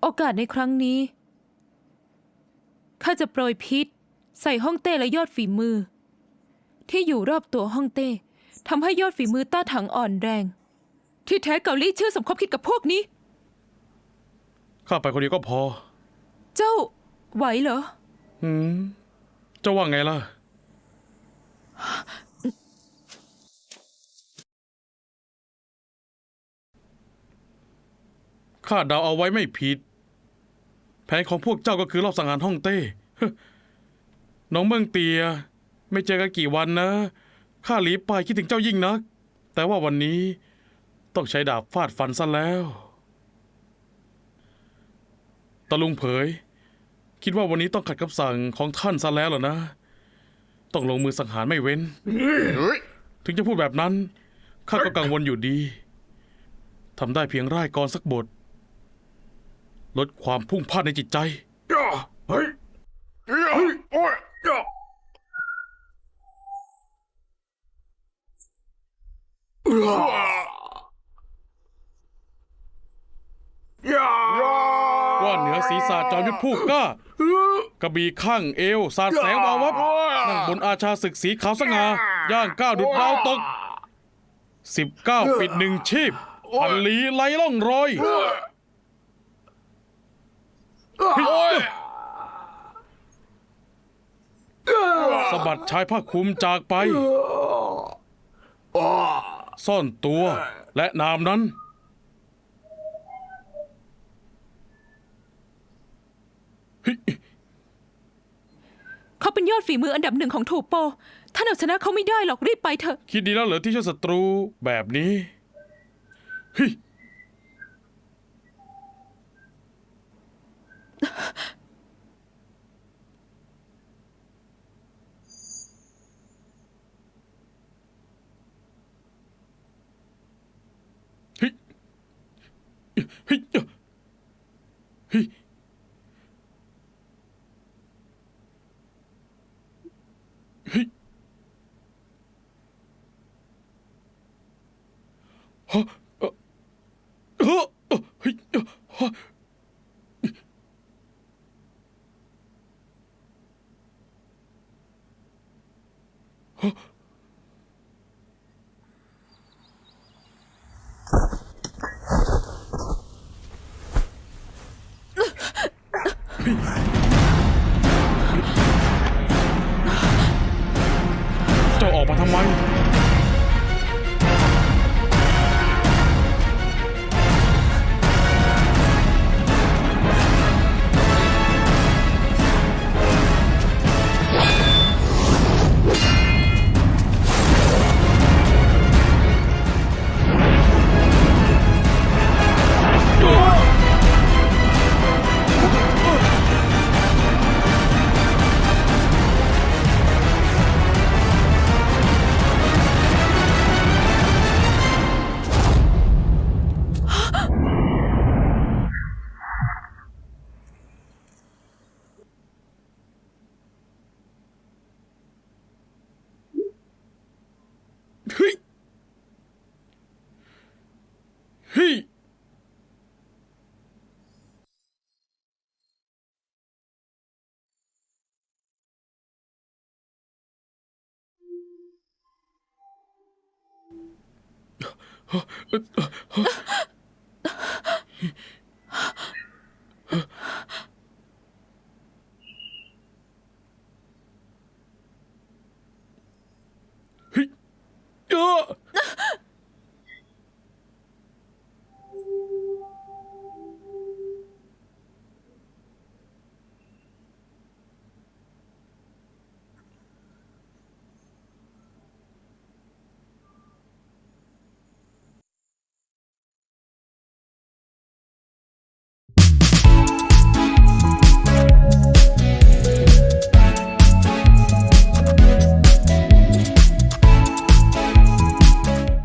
โอกาสในครั้งนี้ ข้าจะโปรยพิษ ใส่ห้องเต้และยอดฝีมือ ที่อยู่รอบตัวห้องเต้ทำให้ยอดฝีมือต้าถังอ่อนแรง ที่แท้เกาลี่เชื่อสมคบคิดกับพวกนี้ ข้าไปคนเดียวก็พอ เจ้าไหวเหรออืม จะว่าไงล่ะ ข้าเดาเอาไว้ไม่ผิด แผนของพวกเจ้าก็คือรอบสังหารฮ่องเต้น้องเมืองเตีย ไม่เจอกันกี่วันนะข้าหลีไปคิดถึงเจ้ายิ่งนัก แต่ว่าวันนี้ต้องใช้ดาบฟาดฟันซะแล้วตะลุงเผย คิดว่าวันนี้ต้องขัดคำสั่งของท่านซะแล้วเหรอนะ ต้องลงมือสังหารไม่เว้น ถึงจะพูดแบบนั้นข้าก็กังวลอยู่ดีทำได้เพียงร่ายกรสักบท ลดความพุ่งพลาดในจิตใจ เฮ้ยเฮ้ยโอ้ยว่าเหนือศีรษะจอมยุทธผู้กล้ากระบี่ข้างเอว สาดแสงวาววับนั่งบนอาชาศึกสีขาวสง่าย่างก้าวดุดดาวตกสิบเก้าปิดหนึ่งชีพพันลีไล่ล่องรอย สะบัดชายผ้าคลุมจากไป ซ่อนตัวและนามนั้น เขาเป็นยอดฝีมืออันดับหนึ่งของถูโป ท่านเอาชนะเขาไม่ได้หรอกรีบไปเถอะ คิดดีแล้วเหรอที่ช่วยศัตรูแบบนี้เฮ้ย เฮ้ Oui. 哈